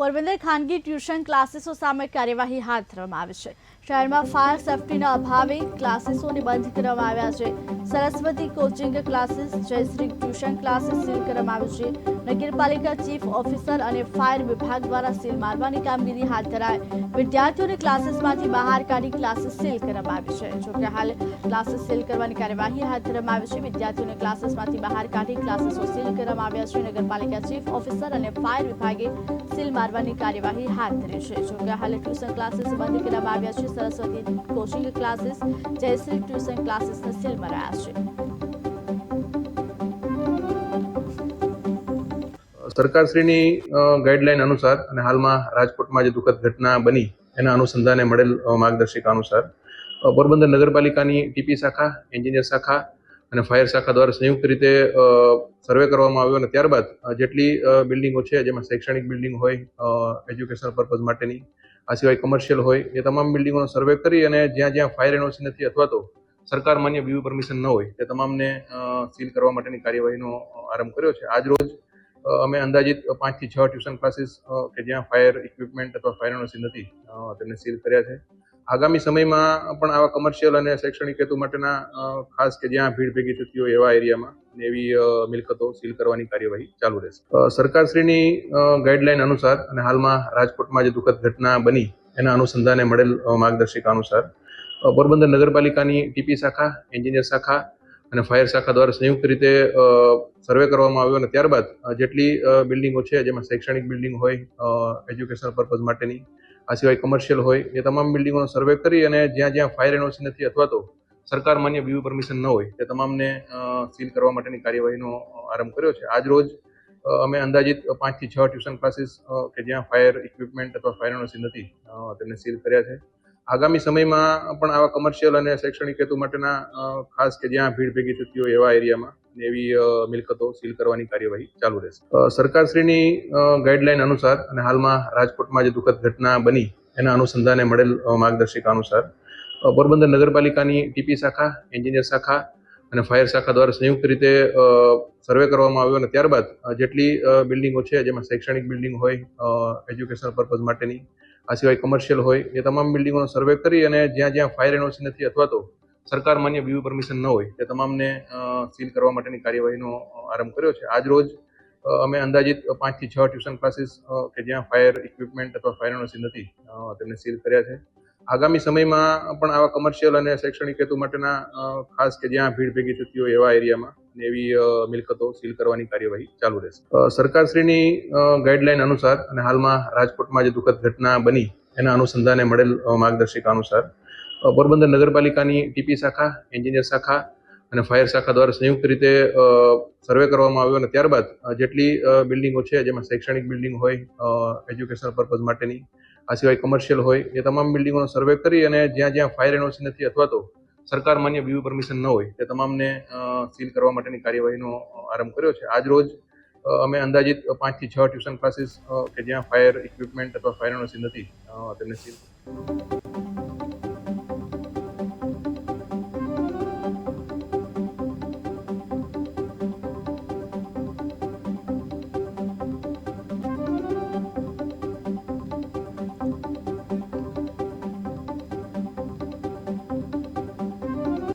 પોરબંદર ખાનગી ટ્યુશન ક્લાસીસો સામે કાર્યવાહી હાથ ધરવામાં આવી છે. શહેરમાં ફાયર સેફટીના અભાવે ક્લાસીસોને બંધ કરવામાં આવ્યા છે. Saraswati coaching classes, Jayshree tuition classes seal કરવામાં આવ્યું છે. નગરપાલિકા ચીફ ઓફિસર અને ફાયર વિભાગ દ્વારા સીલ મારવાની કામગીરી હાથ ધરાય વિદ્યાર્થીઓને ક્લાસીસમાંથી બહાર કાઢી ક્લાસીસ સીલ કરવામાં આવી છે. જોકે હાલ ક્લાસીસ સીલ કરવાની કાર્યવાહી હાથ ધરવામાં આવી છે. વિદ્યાર્થીઓને ક્લાસીસમાંથી બહાર કાઢી ક્લાસીસો સીલ કરવામાં આવ્યા છે. નગરપાલિકા ચીફ ઓફિસર અને ફાયર વિભાગે સીલ મારવાની કાર્યવાહી હાથ ધરી છે. જોકે હાલ ટ્યુશન ક્લાસીસ બંધ કરવામાં આવ્યા છે, Saraswati coaching classes, Jayshree tuition ક્લાસીસને seal મરાયા છે. સરકારશ્રીની ગાઈડલાઈન અનુસાર અને હાલમાં રાજકોટમાં જે દુઃખદ ઘટના બની, એના અનુસંધાને મળેલ માર્ગદર્શિકા અનુસાર પોરબંદર નગરપાલિકાની ટીપી શાખા, એન્જિનિયર શાખા અને ફાયર શાખા દ્વારા સંયુક્ત રીતે સર્વે કરવામાં આવ્યો અને ત્યારબાદ જેટલી બિલ્ડિંગો છે, જેમાં શૈક્ષણિક બિલ્ડિંગ હોય એજ્યુકેશનલ પર્પઝ માટેની, આ સિવાય કમર્શિયલ હોય, એ તમામ બિલ્ડિંગોનો સર્વે કરી અને જ્યાં જ્યાં ફાયર એનઓસી નથી અથવા તો સરકાર માન્ય બીયુ પરમિશન ન હોય, તે તમામને સીલ કરવા માટેની કાર્યવાહીનો આરંભ કર્યો છે. આજ રોજ અમે અંદાજિત પાંચથી છ ટ્યુશન ક્લાસીસ કે જ્યાં ફાયર ઇક્વિપમેન્ટ અથવા ફાયર એનઓસી નથી તેમને સીલ કર્યા છે. આગામી સમયમાં પણ આવા કમર્શિયલ અને શૈક્ષણિક હેતુ માટેના ખાસ કે જ્યાં ભીડ ભેગી થતી હોય એવા એરિયામાં એવી મિલકતો સીલ કરવાની કાર્યવાહી ચાલુ રહેશે. સરકારશ્રીની ગાઈડલાઈન અનુસાર અને હાલમાં રાજકોટમાં જે દુઃખદ ઘટના બની એના અનુસંધાને મળેલ માર્ગદર્શિકા અનુસાર પોરબંદર નગરપાલિકાની ટીપી શાખા, એન્જિનિયર શાખા અને ફાયર શાખા દ્વારા સંયુક્ત રીતે સર્વે કરવામાં આવ્યો અને ત્યારબાદ જેટલી બિલ્ડિંગો છે, જેમાં શૈક્ષણિક બિલ્ડિંગ હોય એજ્યુકેશનલ પર્પઝ માટેની આ સિવાય કમર્શિયલ હોય, એ તમામ બિલ્ડિંગોનો સર્વે કરી અને જ્યાં જ્યાં ફાયર એનઓસી નથી અથવા તો સરકાર માન્ય બીયુ પરમિશન ન હોય તે તમામને સીલ કરવા માટેની કાર્યવાહીનો આરંભ કર્યો છે. આજ રોજ અમે અંદાજિત પાંચથી છ ટ્યુશન ક્લાસીસ કે જ્યાં ફાયર ઇક્વિપમેન્ટ અથવા ફાયર એનઓસી નથી તેમને સીલ કર્યા છે. આગામી સમયમાં પણ આવા કમર્શિયલ અને શૈક્ષણિક હેતુ માટેના ખાસ કે જ્યાં ભીડ ભેગી થતી હોય એવા એરિયામાં અને એવી મિલકતો સીલ કરવાની કાર્યવાહી ચાલુ રહેશે. સરકારશ્રીની ગાઈડલાઈન અનુસાર અને હાલમાં રાજકોટમાં જે દુઃખદ ઘટના બની, એના અનુસંધાને મળેલ માર્ગદર્શિકા અનુસાર પોરબંદર નગરપાલિકાની ટીપી શાખા, એન્જિનિયર શાખા અને ફાયર શાખા દ્વારા સંયુક્ત રીતે સર્વે કરવામાં આવ્યો અને ત્યારબાદ જેટલી બિલ્ડિંગો છે, જેમાં શૈક્ષણિક બિલ્ડિંગ હોય એજ્યુકેશનલ પર્પઝ માટેની, આ સિવાય કમર્શિયલ હોય, એ તમામ બિલ્ડિંગોનો સર્વે કરી અને જ્યાં જ્યાં ફાયર એનઓસી નથી અથવા તો સરકાર માન્ય બીયુ પરમિશન ન હોય તે તમામને સીલ કરવા માટેની કાર્યવાહીનો આરંભ કર્યો છે. આજ રોજ અમે અંદાજિત પાંચથી છ ટ્યુશન ક્લાસીસ કે જ્યાં ફાયર ઇક્વિપમેન્ટ અથવા ફાયર એનઓસી નથી તેમને સીલ કર્યા છે. આગામી સમયમાં પણ આવા કમર્શિયલ અને શૈક્ષણિક હેતુ માટેના ખાસ કે જ્યાં ભીડ ભેગી થતી હોય એવા એરિયામાં એવી મિલકતો સીલ કરવાની કાર્યવાહી ચાલુ રહેશે. સરકારશ્રીની ગાઈડલાઈન અનુસાર અને હાલમાં રાજકોટમાં જે દુઃખદ ઘટના બની, એના અનુસંધાને મળેલ માર્ગદર્શિકા અનુસાર પોરબંદર નગરપાલિકાની ટીપી શાખા, એન્જિનિયર શાખા અને ફાયર શાખા દ્વારા સંયુક્ત રીતે સર્વે કરવામાં આવ્યો અને ત્યારબાદ જેટલી બિલ્ડિંગો છે, જેમાં શૈક્ષણિક બિલ્ડિંગ હોય એજ્યુકેશનલ પર્પઝ માટેની, આ સિવાય કમર્શિયલ હોય, એ તમામ બિલ્ડિંગોનો સર્વે કરી અને જ્યાં જ્યાં ફાયર એનઓસી નથી અથવા તો સરકાર માન્ય બીયુ પરમિશન ન હોય, તે તમામને સીલ કરવા માટેની કાર્યવાહીનો આરંભ કર્યો છે. આજ રોજ અમે અંદાજિત પાંચથી છ ટ્યુશન ક્લાસીસ કે જ્યાં ફાયર ઇક્વિપમેન્ટ અથવા ફાયર એનઓસી નથી તેમને સીલ